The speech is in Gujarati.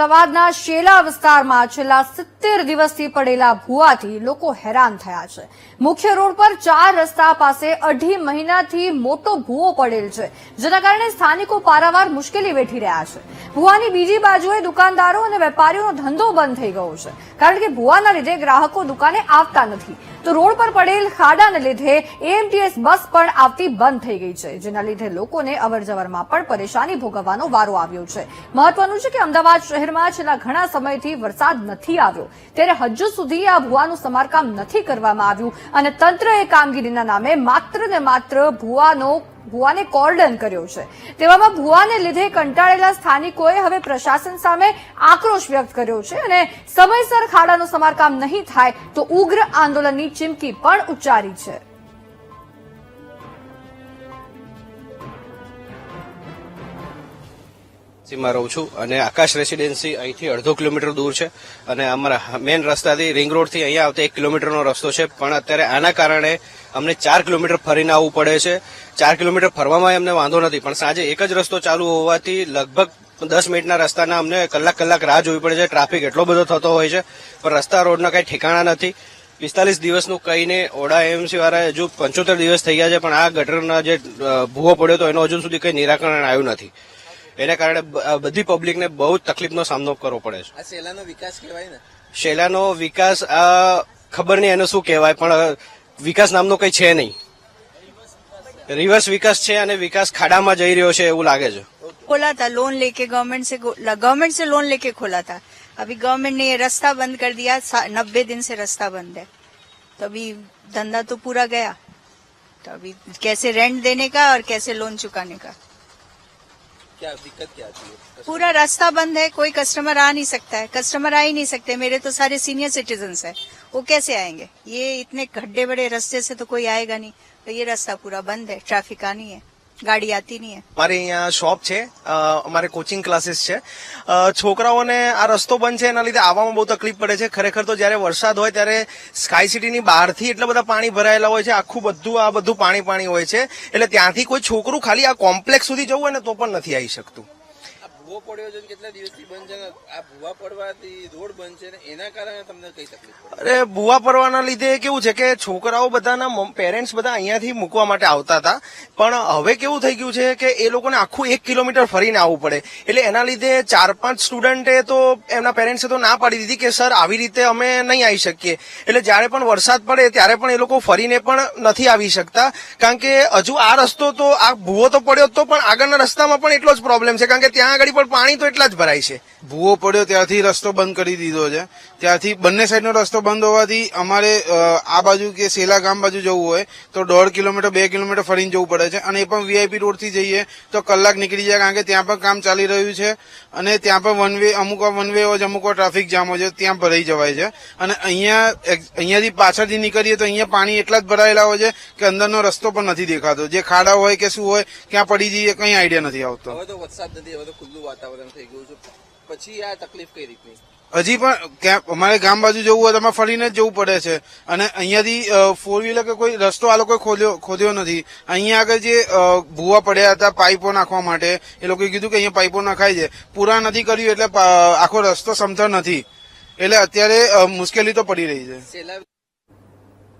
અમદાવાદના શેલા વિસ્તારમાં છેલ્લા સિત્તેર દિવસથી પડેલા ભૂવાથી લોકો હેરાન થયા છે. મુખ્ય રોડ પર ચાર રસ્તા પાસે અઢી મહિનાથી મોટો ભૂવો પડેલ છે, જેના કારણે સ્થાનિકો પારાવાર મુશ્કેલી વેઠી રહ્યા છે. ભૂવાની બીજી બાજુએ દુકાનદારો અને વેપારીઓનો ધંધો બંધ થઈ ગયો છે. કારણ કે ભૂવાના લીધે ગ્રાહકો દુકાને આવતા નથી. તો રોડ પર પડેલ ખાડાને લીધે એએમટીએસ બસ પણ આવતી બંધ થઈ ગઈ છે. જેના લીધે લોકોને અવરજવરમાં પણ પરેશાની ભોગવવાનો વારો આવ્યો છે. મહત્વનું છે કે અમદાવાદ શહેરમાં છેલ્લા ઘણા સમયથી વરસાદ નથી આવ્યો. ત્યારે હજુ સુધી આ ભૂવાનું સમારકામ નથી કરવામાં આવ્યું અને તંત્રએ કામગીરીના નામે માત્ર ને માત્ર ભૂવાનો ભૂવાને કોર્ડન કર્યો છે. તેવામાં ભુવાને લીધે કંટાળેલા સ્થાનિકોએ હવે પ્રશાસન સામે આક્રોશ વ્યક્ત કર્યો છે અને સમયસર ખાડાનું સમારકામ નહીં થાય તો ઉગ્ર આંદોલનની ચીમકી પણ ઉચ્ચારી છે. માં રહું છું અને આકાશ રેસીડેન્સી અહીંથી અડધો કિલોમીટર દૂર છે અને અમારા મેઇન રસ્તાથી રિંગ રોડથી અહીંયા આવતા એક કિલોમીટરનો રસ્તો છે. પણ અત્યારે આના કારણે અમને ચાર કિલોમીટર ફરીને આવવું પડે છે. ચાર કિલોમીટર ફરવામાં અમને વાંધો નથી, પણ સાંજે એક જ રસ્તો ચાલુ હોવાથી લગભગ દસ મિનિટના રસ્તાના અમને કલાક કલાક રાહ જોવી પડે છે. ટ્રાફિક એટલો બધો થતો હોય છે, પણ રસ્તા રોડના કાંઈ ઠેકાણા નથી. પિસ્તાલીસ દિવસનું કહીને ઓડા એમસી વાળા હજુ પંચોતેર દિવસ થઈ ગયા છે, પણ આ ગટરના જે ભૂવો પડ્યો હતો એનો હજુ સુધી કંઈ નિરાકરણ આવ્યું નથી. એને કારણે બ- અ, બધી પબ્લિકને બહુ જ તકલીફનો સામનો કરવો પડે છે આ સેલાનો વિકાસ કહેવાય ને શેલાનો વિકાસ આ ખબર નહીં એનો શું કહેવાય પણ અ, વિકાસ નામનો કઈ છે નહીં રિવર્સ વિકાસ છે અને વિકાસ ખાડામાં જઈ રહ્યો છે એવું લાગે છે खोला था लोन लेके गवर्नमेंट से गवर्नमेंट से लोन लेके खोला था अभी गवर्नमेंट ने ये रास्ता बंद कर दिया नब्बे दिन से रास्ता बंद है तो अभी धंधा तो पूरा गया तो अभी कैसे रेंट देने का और कैसे लोन चुकाने का क्या दिक्कत क्या आती है? पूरा रास्ता बंद है, कोई कस्टमर आ नहीं सकता है। कस्टमर आ ही नहीं सकते, मेरे तो सारे सीनियर सिटीजन है। वो कैसे आएँगे? ये इतने गड्ढे बड़े रास्ते से तो कोई आएगा नहीं। तो ये रास्ता पूरा बंद है ट्रैफ़िक आनी है। ગાડી આતી નહીં है મારે અહીંયા શોપ છે. અમારે કોચિંગ ક્લાસીસ છે. છોકરાઓને આ રસ્તો બંધ છે, એના લીધે આવવામાં બહુ તકલીફ પડે છે. ખરેખર તો જ્યારે વરસાદ હોય ત્યારે સ્કાય સિટીની બહારથી એટલા બધા પાણી ભરાયેલા હોય છે, આખું બધું, આ બધું પાણી પાણી હોય છે. એટલે ત્યાંથી કોઈ છોકરું ખાલી આ કોમ્પ્લેક્સ સુધી જવું હોય ને તો પણ નથી આવી શકતું. ભૂવો પડ્યો છે કેટલા દિવસથી બંધ છે આ ભૂવા પડવાથી રોડ બંધ છે એના કારણે તમને કઈ તકલીફ અરે ભૂવા પડવાના લીધે કેવું છે કે છોકરાઓ બધાના પેરેન્ટ્સ બધા અહીંયાથી મૂકવા માટે આવતા હતા. પણ હવે કેવું થઈ ગયું છે કે એ લોકોને આખું એક કિલોમીટર ફરીને આવવું પડે. એટલે એના લીધે ચાર પાંચ સ્ટુડન્ટે તો એમના પેરેન્ટ્સે તો ના પાડી દીધી કે, સર, આવી રીતે અમે નહીં આવી શકીએ. એટલે જ્યારે પણ વરસાદ પડે ત્યારે પણ એ લોકો ફરીને પણ નથી આવી શકતા. કારણ કે હજુ આ રસ્તો તો, આ ભૂવો તો પડ્યો તો, પણ આગળના રસ્તામાં પણ એટલો જ પ્રોબ્લેમ છે. કારણ કે ત્યાં આગળ પણ પાણી તો એટલા જ ભરાય છે. ભૂવો પડ્યો ત્યાંથી રસ્તો બંધ કરી દીધો છે. ત્યાંથી બંને સાઈડનો રસ્તો બંધ હોવાથી અમારે આ બાજુ કે સેલા ગામ બાજુ જવું હોય, તો દોઢ કિલોમીટર, બે કિલોમીટર ફરીને જવું પડે છે. અને એ પણ વીઆઈપી રોડથી જઈએ, તો કલાક નીકળી જાય કારણ કે ત્યાં પણ કામ ચાલી રહ્યું છે. અને ત્યાં પણ વન વે અમુક વન વે હોય અમુક ટ્રાફિક જામ હોય છે, ત્યાં ભરાઈ જવાય છે. અને અહીંયા અહીંયાથી પાછળથી નીકળીએ તો અહીંયા પાણી એટલા જ ભરાયેલા હોય છે કે અંદરનો રસ્તો પણ નથી દેખાતો. જે ખાડા હોય કે શું હોય, ક્યાં પડી જઈએ કંઈ આઈડિયા નથી આવતો. હવે તો વરસાદ નથી, હવે તો ખુલ્લું વાતાવરણ થઈ ગયું છે. પછી આ તકલીફ કઈ રીતની? હજી પણ ક્યાં અમારે ગામ બાજુ જવું હોય તો અમારે ફરીને જ જવું પડે છે. અને અહીંયાથી ફોર વ્હીલર કે કોઈ રસ્તો આ લોકોએ ખોલ્યો ખોદ્યો નથી. અહીંયા આગળ જે ભૂવા પડ્યા હતા પાઇપો નાખવા માટે એ લોકોએ કીધું કે અહીંયા પાઇપો નાખાય છે પૂરા નથી કર્યું એટલે આખો રસ્તો સમથળ નથી. એટલે અત્યારે મુશ્કેલી તો પડી રહી છે.